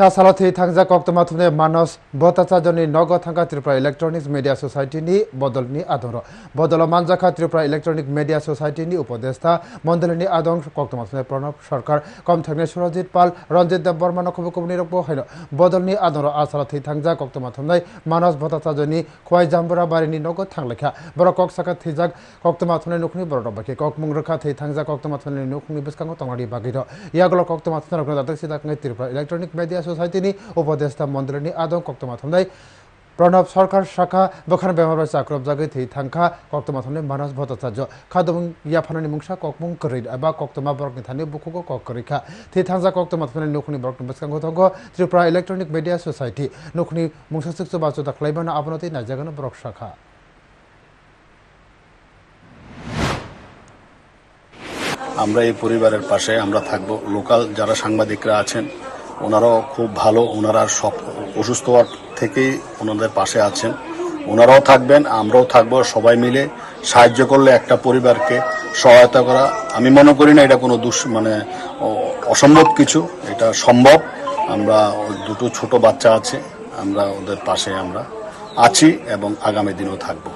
चा सालथि थांजा कक्तमा थुने मानस बताचाजनि नग थांगा त्रिपुरा इलेक्ट्रनिक्स मीडिया सोसाइटिनि बदलनि आदर बदल मानजाखा त्रिपुरा इलेक्ट्रनिक मीडिया सोसाइटिनि उपदेष्टा मण्डलनि आदं कक्तमा थुने प्रणब सरकार कम थांने सुरजित पाल रंजित देव बर्मा नखबो कबनि रखबो हैन बदलनि आदर आसालथि थांजा कक्तमा थुनाय मानस बताचाजनि खवाय जाम्बुरा बारिनि नग थांलेखा बर कक साखा थिजाक कक्तमा थुने नखनि बर रबखे कक मुंगरखा थि थांजा कक्तमा थुने नखनि बिस्कांगो तंगरि बागिर यागल कक्तमा थुने रखना दातक सिदाक त्रिपुरा इलेक्ट्रनिक मीडिया सोसाइटिनि उपदेष्टा मण्डलनि आदं कक्तमा थुने प्रणब सरकार शाखा बखान बेमार चाक्रब जागै थै थांखा कक्तमा थुने मानस भट्टाचार्य खादुं याफाननि मुंसा ककमुं करै एबा कक्तमा बरकनि थानि बुखुको कक करिखा थै थांजा कक्तमा थुने नुखनि बरकनि बसकांगो थंगो Tripura electronic media society नुखनि मुंसा सिक्सु Basu दाख्लायबानो आबनति नाजागोन बरक शाखा আমরা এই পরিবারের পাশে আমরা থাকব লোকাল যারা সাংবাদিকরা আছেন ওনারাও খুব ভালো, ওনারা সব অসুস্থ হওয়ার থেকেই ওনাদের পাশে আছেন। ওনারাও থাকবেন, আমরাও থাকব, সবাই মিলে সাহায্য করলে একটা পরিবারকে সহায়তা করা। আমি মনে করি না এটা কোনো দুঃ মানে অসম্ভব কিছু, এটা সম্ভব। আমরা দুটো ছোট বাচ্চা আছে, আমরা ওদের পাশে আমরা আছি এবং আগামী দিনেও থাকব।